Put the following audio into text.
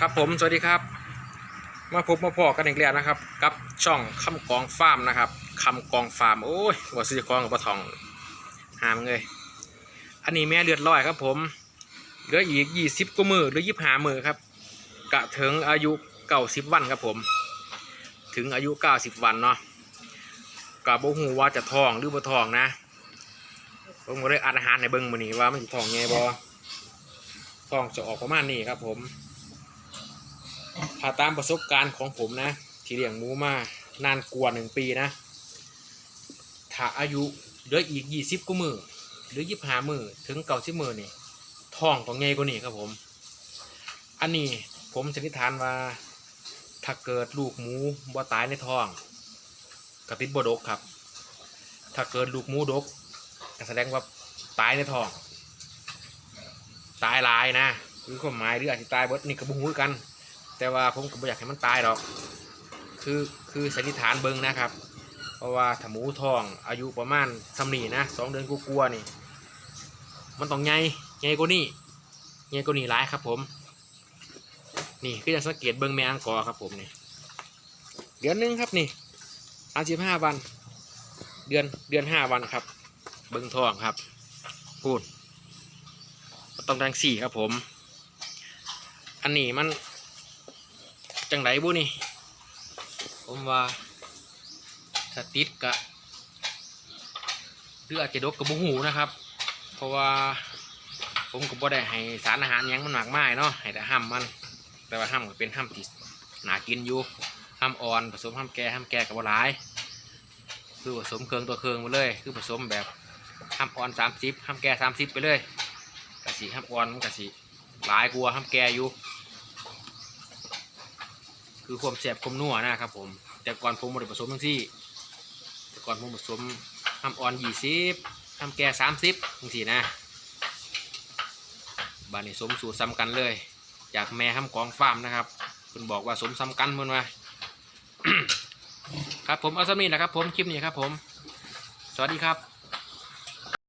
ครับผมสวัสดีครับ มาพบมาพอกันอีกแล้วนะครับ กับช่องคำกองฟาร์มนะครับคำกองฟาร์มโอ้ยว่าซื้องกับปะทองหามเลยอันนี้แม่เลือดลอยครับ ผมเหลืออีกยี่สิบกว่ามือหรือยี่สิบห้ามือครับ กะถึงอายุเก้าสิบวันครับผม ถึงอายุเก้าสิบวันเนาะกะบ่ฮู้ว่าจะทองหรือบ่ทองนะผมก็เลยอัดอาหารในเบิ้งมือนี้ว่ามันสิท้องไงบ่ท้องจะออกประมาณนี้ครับผม ถ้าตามประสบการณ์ของผมนะ ที่เลี้ยงหมูมานานกว่าหนึ่งปีนะ ถ้าอายุเหลืออีกยี่สิบกว่ามือหรือยี่ห้ามือถึงเก้าสิบมือนี่ท้องต้องใหญ่กว่านี้ครับผม อันนี้ผมสันนิษฐานว่า ถ้าเกิดลูกหมูบ่ตายในท้องกระติดบดกครับ ถ้าเกิดลูกหมูดกก็แสดงว่าตายในท้องตายหลายนะหรือความหมายหรืออาจจะตายเบิดนี่ก็บ่ฮู้คือกัน แต่ว่าผมก็ไม่อยากให้มันตายหรอก คือคือสันนิษฐานเบิ้งนะครับ เพราะว่าถ้าหมูทองอายุประมาณสำนีนะสองเดือนกลัวๆนี่ มันต้องใหญ่ใหญ่กว่านี้ใหญ่กว่านี้หลายครับผม นี่คือจะสังเกตเบิ้งแมงกอครับผมนี่ เดือนหนึงครับนี่สามสิบห้าวัน เดือนเดือนห้าวันครับ เบิ้งทองครับพูดต้องดังสี่ครับผม อันนี้มัน จังไรบุนี่ ผมว่าถ้าติดกะหรืออาจจะดกกับบุหูนะครับ เพราะว่าผมก็บ่ได้ให้สารอาหารยังมันมากมายเนาะให้แต่ห้ามมัน แต่ว่าห้ามก็เป็นห้ามที่หนากินอยู่ห้ามอ่อนผสมห้ามแก่ห้ามแก่กับหลาย คือผสมเครื่องตัวเครื่องไปเลย คือผสมแบบห้ามอ่อนสามสิบห้ามแก่สามสิบไปเลยกะสีห้ามอ่อนมันกะสีหลายกลัวห้ามแก่อยู่ คือความแสบความนัวนะครับผม แต่ก่อนผมบดผสมทั้งที่ แต่ก่อนผมผสมทำอ่อนยี่สิบทำแก่สามสิบทั้งสี่นะบานนี้สมสูตรซ้ำกันเลย จากแม่ทำกองฟาร์มนะครับคุณบอกว่าสมซ้ำกันเพื่อนว่าครับผมเอาสำนีนะครับผมคลิปนี้ครับผม สวัสดีครับ